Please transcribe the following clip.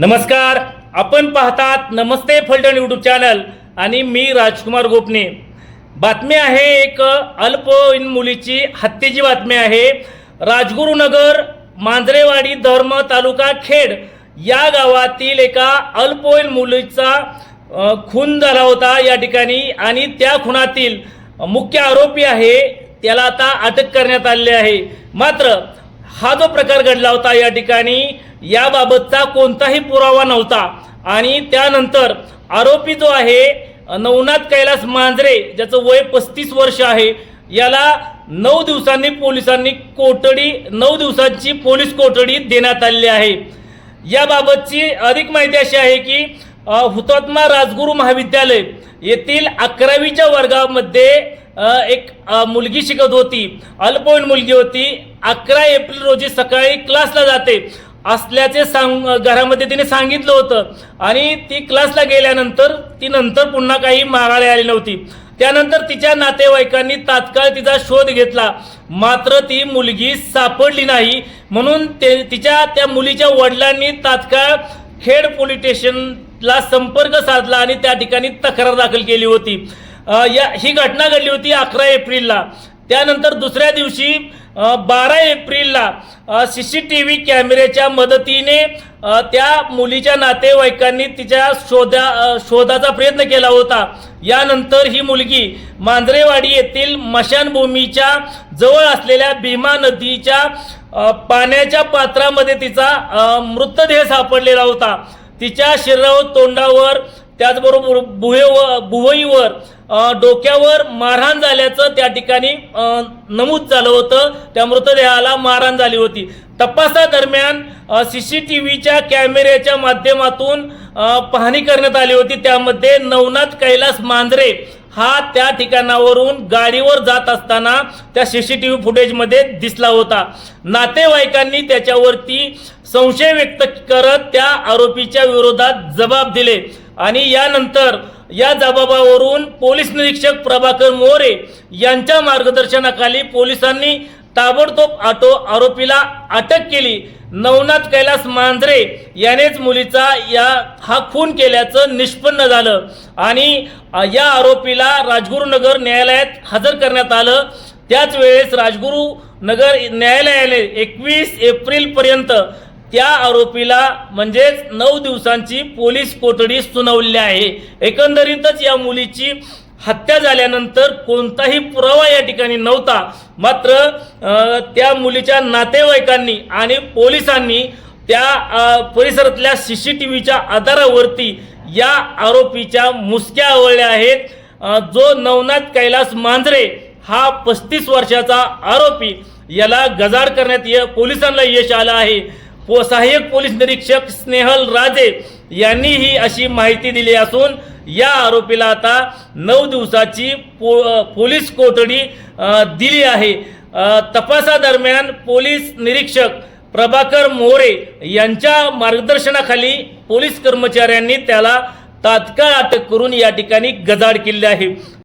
नमस्कार आपण पाहतात नमस्ते फलटण यूट्यूब चॅनल आणि मी राजकुमार गोपने. बातमी आहे एक अल्पवयीन मुलीची हत्येची बातमी आहे. राजगुरुनगर मांजरेवाडी धर्म तालुका खेड या गावातील एका अल्पवयीन मुलीचा खून झाला होता या ठिकाणी आणि त्या खुनातील मुख्य आरोपी आहे त्याला आता अटक करण्यात आलेली आहे. मात्र हा जो प्रकार घडला होता या ठिकाणी याबाबतचा कोणताही पुरावा नव्हता. आणि त्यानंतर आरोपी जो आहे नवनाथ कैलास मांजरे ज्याचं वय पस्तीस वर्ष आहे याला नऊ दिवसांनी पोलिसांनी कोठडी नऊ दिवसांची पोलीस कोठडी देण्यात आलेली आहे. याबाबतची अधिक माहिती अशी आहे की हुतात्मा राजगुरू महाविद्यालय येथील अकरावीच्या वर्गामध्ये एक मुलगी शिकत होती. अल्पवयीन मुलगी होती. अकरा एप्रिल रोजी सकाळी क्लासला जाते. असल्याचे सांग घरामध्ये तिने सांगितलं होतं. आणि ती क्लासला गेल्यानंतर ती नंतर पुन्हा काही मारायला आली नव्हती. त्यानंतर तिच्या नातेवाईकांनी तात्काळ तिचा शोध घेतला. मात्र ती मुलगी सापडली नाही. म्हणून ते तिच्या त्या मुलीच्या वडिलांनी तात्काळ खेड पोलीस स्टेशनला संपर्क साधला आणि त्या ठिकाणी तक्रार दाखल केली होती. या ही घटना घडली होती अकरा एप्रिलला. त्यानंतर दुसऱ्या दिवशी बारा एप्रिलला सी सी टी व्ही कॅमेऱ्याच्या मदतीने त्या मुलीच्या नातेवाईकांनी तिच्या शोधा शोधाचा प्रयत्न केला होता. यानंतर ही मुलगी मांजरेवाडी येथील मशानभूमीच्या जवळ असलेल्या भीमा नदीच्या पाण्याच्या पात्रामध्ये तिचा मृतदेह सापडलेला होता. तिच्या शरीरावर तोंडावर त्याचबरोबर भुवे भुवईवर डोक्यावर मारहाण झाल्याचं त्या ठिकाणी नमूद झालं होतं. त्या मृतदेहाला मारहाण झाली होती. तपासादरम्यान सी सी टी व्हीच्या कॅमेऱ्याच्या माध्यमातून पाहणी करण्यात आली होती. त्यामध्ये नवनाथ कैलास मांजरे हा त्या ठिकाणावरून गाडीवर जात असताना त्या सी सी टी व्ही फुटेजमध्ये दिसला होता. नातेवाईकांनी त्याच्यावरती संशय व्यक्त करत त्या आरोपीच्या विरोधात जबाब दिले. आणि यानंतर या जबाबावरून पोलीस निरीक्षक प्रभाकर मोरे यांच्या मार्गदर्शनाखाली पोलिसांनी ताबडतोब आटो आरोपीला अटक केली. नवनाथ कैलास मांजरे यानेच मुलीचा या हा खून केल्याचं निष्पन्न झालं. आणि या आरोपीला राजगुरुनगर न्यायालयात हजर करण्यात आलं. त्याच वेळेस राजगुरू नगर न्यायालयाने एकवीस एप्रिलपर्यंत त्या आरोपीला म्हणजेच नऊ दिवसांची पोलीस कोठडी सुनावली आहे. एकंदरीतच या मुलीची हत्या झाल्यानंतर कोणताही पुरावा या ठिकाणी नव्हता. मात्र त्या मुलीच्या नातेवाईकांनी आणि पोलिसांनी त्या परिसरातल्या सी सी टी व्हीच्या आधारावरती या आरोपीच्या मुसक्या आवळल्या आहेत. जो नवनाथ कैलास मांजरे हा पस्तीस वर्षाचा आरोपी याला गजाड करण्यात य पोलिसांना यश आलं आहे. पो सहाय्यक पोलीस निरीक्षक स्नेहल राजे यांनी ही अशी माहिती दिली असून या आरोपीला आता नऊ दिवसाची पो पोलीस कोठडी दिली आहे. तपासादरम्यान पोलीस निरीक्षक प्रभाकर मोरे यांच्या मार्गदर्शनाखाली पोलीस कर्मचाऱ्यांनी त्याला तात्काळ अटक करून या ठिकाणी गजाड केले आहे.